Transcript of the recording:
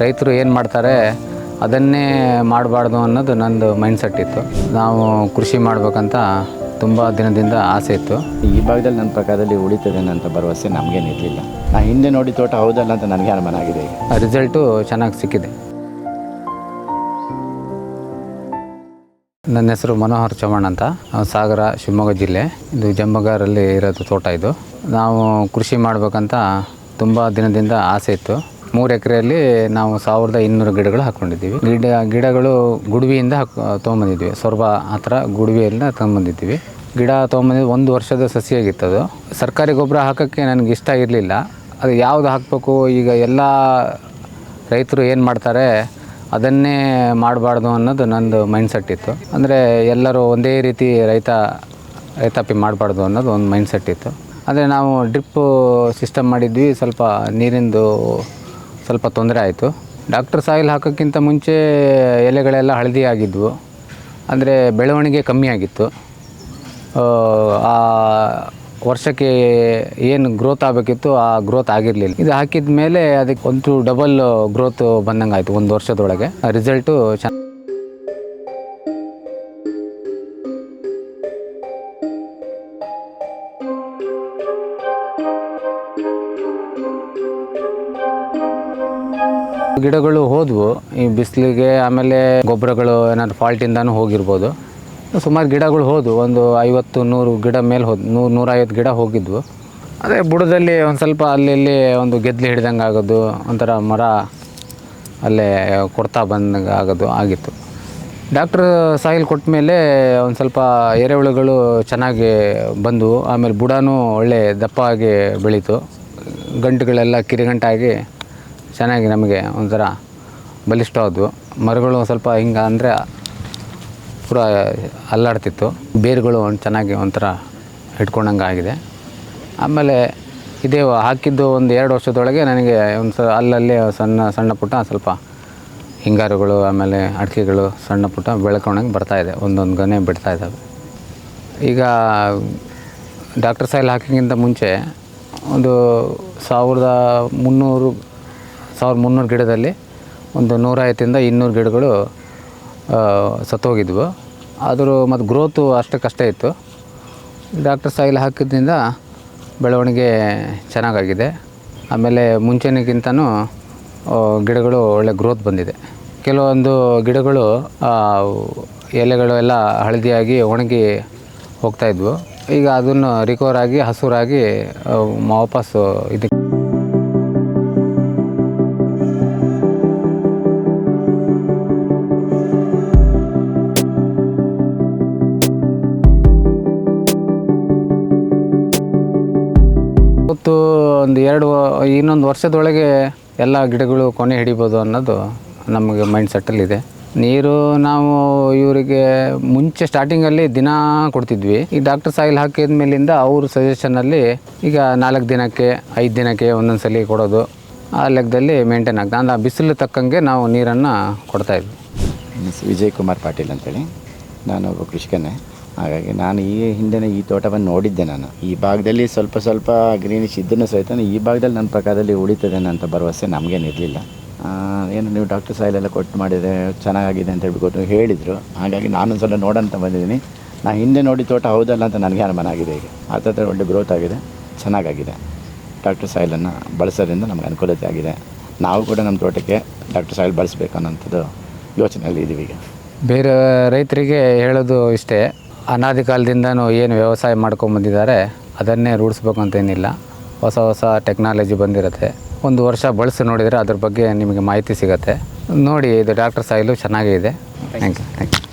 ರೈತರು ಏನು ಮಾಡ್ತಾರೆ ಅದನ್ನೇ ಮಾಡಬಾರ್ದು ಅನ್ನೋದು ನಂದು ಮೈಂಡ್ಸೆಟ್ ಇತ್ತು. ನಾವು ಕೃಷಿ ಮಾಡಬೇಕಂತ ತುಂಬ ದಿನದಿಂದ ಆಸೆ ಇತ್ತು. ಈ ಭಾಗದಲ್ಲಿ ನನ್ನ ಪ್ರಕಾರದಲ್ಲಿ ಉಳಿತದೆ ಅಂತ ಭರವಸೆ ನಮಗೇನಿರಲಿಲ್ಲ ನಾ ಹಿಂದೆ ನೋಡಿ ತೋಟ ಹೌದಲ್ಲ ಅಂತ ನನಗೆ ಅನುಮಾನ ಆಗಿದೆ ರಿಸಲ್ಟು ಚೆನ್ನಾಗಿ ಸಿಕ್ಕಿದೆ. ನನ್ನ ಹೆಸರು ಮನೋಹರ್ ಚವಾಣ್ ಅಂತ. ಸಾಗರ ಶಿವಮೊಗ್ಗ ಜಿಲ್ಲೆ. ಇದು ಜಂಬಗಾರಲ್ಲಿ ಇರೋದು ತೋಟ ಇದು. ನಾವು ಕೃಷಿ ಮಾಡಬೇಕಂತ ತುಂಬ ದಿನದಿಂದ ಆಸೆ ಇತ್ತು. ಮೂರು ಎಕರೆಯಲ್ಲಿ ನಾವು ಸಾವಿರದ ಇನ್ನೂರು ಗಿಡಗಳು ಹಾಕೊಂಡಿದ್ದೀವಿ. ಗಿಡ, ಗಿಡಗಳು ಗುಡುವಿಯಿಂದ ಹಾಕ್, ತೊಗೊಂಬಂದಿದ್ವಿ. ಸೊರಬ ಆ ಥರ ಗುಡುವಿಯಿಂದ ತೊಗೊಂಬಂದಿದ್ದೀವಿ. ಗಿಡ ತೊಗೊಂಬಂದಿದ್ದು ಒಂದು ವರ್ಷದ ಸಸಿಯಾಗಿತ್ತು ಅದು. ಸರ್ಕಾರಿ ಗೊಬ್ಬರ ಹಾಕೋಕ್ಕೆ ನನಗೆ ಇಷ್ಟ ಇರಲಿಲ್ಲ. ಅದು ಯಾವುದು ಹಾಕಬೇಕು? ಈಗ ಎಲ್ಲ ರೈತರು ಏನು ಮಾಡ್ತಾರೆ? ಅದನ್ನೇ ಮಾಡಬಾರ್ದು ಅನ್ನೋದು ನಂದು ಮೈಂಡ್ಸೆಟ್ ಇತ್ತು. ಅಂದರೆ ಎಲ್ಲರೂ ಒಂದೇ ರೀತಿ ರೈತ, ರೈತಾಪಿ ಮಾಡಬಾರ್ದು ಅನ್ನೋದು ಒಂದು ಮೈಂಡ್ಸೆಟ್ ಇತ್ತು. ಅಂದರೆ ನಾವು ಡ್ರಿಪ್ಪು ಸಿಸ್ಟಮ್ ಮಾಡಿದ್ವಿ. ಸ್ವಲ್ಪ ನೀರಿಂದು ಸ್ವಲ್ಪ ತೊಂದರೆ ಆಯಿತು. ಡಾಕ್ಟರ್ ಸಾಯಿಲ್ ಹಾಕೋಕ್ಕಿಂತ ಮುಂಚೆ ಎಲೆಗಳೆಲ್ಲ ಹಳದಿ ಆಗಿದ್ವು ಅಂದರೆ ಬೆಳವಣಿಗೆ ಕಮ್ಮಿ ಆಗಿತ್ತು. ಆ, ವರ್ಷಕ್ಕೆ ಏನು ಗ್ರೋತ್ ಆಗಬೇಕಿತ್ತು ಆ ಗ್ರೋತ್ ಆಗಿರಲಿಲ್ಲ. ಇದು ಹಾಕಿದ ಮೇಲೆ ಅದಕ್ಕೆ ಒಂದು ಡಬಲ್ ಗ್ರೋತ್ ಬಂದಂಗೆ ಆಯಿತು ಒಂದು ವರ್ಷದೊಳಗೆ. ರಿಸಲ್ಟು ಚೆನ್ನ ಗಿಡಗಳು ಹೋದ್ವು, ಈ ಬಿಸಿಲಿಗೆ, ಆಮೇಲೆ ಗೊಬ್ಬರಗಳು ಏನಾದ್ರು ಫಾಲ್ಟಿಂದನೂ ಹೋಗಿರ್ಬೋದು. ಸುಮಾರು ಗಿಡಗಳು ಹೋದ್ವು, ಒಂದು ಐವತ್ತು, ನೂರು ಗಿಡ ಮೇಲೆ ಹೋದ್, ನೂರು, ನೂರೈವತ್ತು ಗಿಡ ಹೋಗಿದ್ವು. ಅದೇ ಬುಡದಲ್ಲಿ ಒಂದು ಸ್ವಲ್ಪ ಅಲ್ಲಿ ಇಲ್ಲಿ ಒಂದು ಗೆದ್ಲಿ ಹಿಡ್ದಂಗೆ ಆಗೋದು, ಒಂಥರ ಮರ ಅಲ್ಲೇ ಕೊಡ್ತಾ ಬಂದಂಗೆ ಆಗೋದು ಆಗಿತ್ತು. ಡಾಕ್ಟರ್ ಸಾಯಿಲ್ ಕೊಟ್ಟ ಮೇಲೆ ಒಂದು ಸ್ವಲ್ಪ ಎರೆಹುಳುಗಳು ಚೆನ್ನಾಗಿ ಬಂದವು, ಆಮೇಲೆ ಬುಡನೂ ಒಳ್ಳೆ ದಪ್ಪವಾಗಿ ಬೆಳೀತು. ಗಂಟುಗಳೆಲ್ಲ ಕಿರಿಗಂಟಾಗಿ ಚೆನ್ನಾಗಿ ನಮಗೆ ಒಂಥರ ಬಲಿಷ್ಠವಾದವು ಮರಗಳು ಸ್ವಲ್ಪ ಹಿಂಗೆ ಅಂದರೆ ಪೂರ ಅಲ್ಲಾಡ್ತಿತ್ತು. ಬೇರುಗಳು ಒಂದು ಚೆನ್ನಾಗಿ ಒಂಥರ ಹಿಡ್ಕೊಂಡಂಗೆ ಆಗಿದೆ. ಆಮೇಲೆ ಇದೇ ಹಾಕಿದ್ದು ಒಂದು ಎರಡು ವರ್ಷದೊಳಗೆ ನನಗೆ ಒಂದು ಸ ಅಲ್ಲಲ್ಲಿ ಸಣ್ಣ ಸಣ್ಣ ಪುಟ್ಟ ಸ್ವಲ್ಪ ಹಿಂಗಾರುಗಳು, ಆಮೇಲೆ ಅಡಿಕೆಗಳು ಸಣ್ಣ ಪುಟ್ಟ ಬೆಳ್ಕೊಂಡಂಗೆ ಬರ್ತಾಯಿದೆ ಒಂದೊಂದು ಗನೆ ಬಿಡ್ತಾ ಇದ್ದಾವೆ ಈಗ ಡಾಕ್ಟರ್ ಸಾಯಿಲ್ ಹಾಕಿಂಗಿಂತ ಮುಂಚೆ ಒಂದು ಸಾವಿರದ ಮುನ್ನೂರು ಸಾವಿರದ ಮುನ್ನೂರು ಗಿಡದಲ್ಲಿ ಒಂದು ನೂರೈವತ್ತಿಂದ ಇನ್ನೂರು ಗಿಡಗಳು ಸತ್ತೋಗಿದ್ವು. ಆದರೂ ಮತ್ತು ಗ್ರೋತು ಅಷ್ಟಕ್ಕಷ್ಟೇ ಇತ್ತು. ಡಾಕ್ಟರ್ ಸಾಯಿಲ್ ಹಾಕಿದ್ರಿಂದ ಬೆಳವಣಿಗೆ ಚೆನ್ನಾಗಾಗಿದೆ. ಆಮೇಲೆ ಮುಂಚೆನಿಗಿಂತನೂ ಗಿಡಗಳು ಒಳ್ಳೆ ಗ್ರೋತ್ ಬಂದಿದೆ. ಕೆಲವೊಂದು ಗಿಡಗಳು ಎಲೆಗಳು ಎಲ್ಲ ಹಳದಿಯಾಗಿ ಒಣಗಿ ಹೋಗ್ತಾಯಿದ್ವು ಈಗ ಅದನ್ನು ರಿಕವರ್ ಆಗಿ, ಹಸುರಾಗಿ ವಾಪಸ್ಸು ಇದಕ್ಕೆ ಇವತ್ತು ಒಂದು ಎರಡು ಇನ್ನೊಂದು ವರ್ಷದೊಳಗೆ ಎಲ್ಲ ಗಿಡಗಳು ಕೊನೆ ಹಿಡಿಬೋದು ಅನ್ನೋದು ನಮಗೆ ಮೈಂಡ್ ಸೆಟ್ಟಲ್ಲಿದೆ ನೀರು ನಾವು ಇವರಿಗೆ ಮುಂಚೆ ಸ್ಟಾರ್ಟಿಂಗಲ್ಲಿ ದಿನ ಕೊಡ್ತಿದ್ವಿ. ಈ ಡಾಕ್ಟರ್ ಸಾಯಿಲ್ ಹಾಕಿದ ಮೇಲಿಂದ ಅವ್ರ ಸಜೆಷನಲ್ಲಿ ಈಗ ನಾಲ್ಕು ದಿನಕ್ಕೆ, ಐದು ದಿನಕ್ಕೆ ಒಂದೊಂದು ಸಲ ಕೊಡೋದು. ಆ ಲೆಕ್ಕದಲ್ಲಿ ಮೇಂಟೈನ್ ಆಗ್ತದೆ. ಅಂದ್ರೆ ಆ ಬಿಸಿಲು ತಕ್ಕಂಗೆ ನಾವು ನೀರನ್ನು ಕೊಡ್ತಾಯಿದ್ವಿ ವಿಜಯ್ ಕುಮಾರ್ ಪಾಟೀಲ್ ಅಂತೇಳಿ. ನಾನು ಒಬ್ಬ ಕೃಷಿಕನೇ. ಹಾಗಾಗಿ ನಾನು ಈ ಹಿಂದೆನೇ ಈ ತೋಟವನ್ನು ನೋಡಿದ್ದೆ ನಾನು. ಈ ಭಾಗದಲ್ಲಿ ಸ್ವಲ್ಪ ಸ್ವಲ್ಪ ಗ್ರೀನಿಶ್ ಇದ್ದನ್ನು ಸಹಿತ ಈ ಭಾಗದಲ್ಲಿ ನನ್ನ ಪ್ರಕಾರದಲ್ಲಿ ಉಳಿತದೆ ಅಂತ ಭರವಸೆ ನಮಗೇನಿರಲಿಲ್ಲ ಏನು ನೀವು ಡಾಕ್ಟರ್ ಸಾಯಿಲ್ ಎಲ್ಲ ಕೊಟ್ಟು ಮಾಡಿದರೆ ಚೆನ್ನಾಗಿದೆ ಅಂತ ಹೇಳ್ಬಿಟ್ಟು ಹೇಳಿದರು. ಹಾಗಾಗಿ ನಾನು ಸಲ ನೋಡೋಂತ ಬಂದಿದ್ದೀನಿ. ನಾನು ಹಿಂದೆ ನೋಡಿ ತೋಟ ಹೌದಲ್ಲ ಅಂತ ನನಗೆ ಅನುಮಾನ ಆಗಿದೆ ಈಗ. ಆ ಥರ ಒಳ್ಳೆ ಗ್ರೋತ್ ಆಗಿದೆ, ಚೆನ್ನಾಗಾಗಿದೆ. ಡಾಕ್ಟರ್ ಸಾಯಿಲನ್ನು ಬಳಸೋದ್ರಿಂದ ನಮ್ಗೆ ಅನುಕೂಲತೆ ಆಗಿದೆ. ನಾವು ಕೂಡ ನಮ್ಮ ತೋಟಕ್ಕೆ ಡಾಕ್ಟರ್ ಸಾಯಿಲ್ ಬಳಸಬೇಕು ಅನ್ನೋಂಥದ್ದು ಯೋಚನೆಯಲ್ಲಿ ಇದ್ದೀವಿ ಈಗ. ಬೇರೆ ರೈತರಿಗೆ ಹೇಳೋದು ಇಷ್ಟೇ ಅನಾದಿ ಕಾಲದಿಂದನೂ ಏನು ವ್ಯವಸಾಯ ಮಾಡ್ಕೊಂಬಂದಿದ್ದಾರೆ ಅದನ್ನೇ ರೂಢಿಸ್ಬೇಕು ಅಂತೇನಿಲ್ಲ ಹೊಸ ಹೊಸ ಟೆಕ್ನಾಲಜಿ ಬಂದಿರುತ್ತೆ. ಒಂದು ವರ್ಷ ಬಳಸಿ ನೋಡಿದರೆ ಅದ್ರ ಬಗ್ಗೆ ನಿಮಗೆ ಮಾಹಿತಿ ಸಿಗುತ್ತೆ. ನೋಡಿ, ಇದು ಡಾಕ್ಟರ್ ಸಾಯಿಲು ಚೆನ್ನಾಗೇ ಇದೆ. Thank you thank you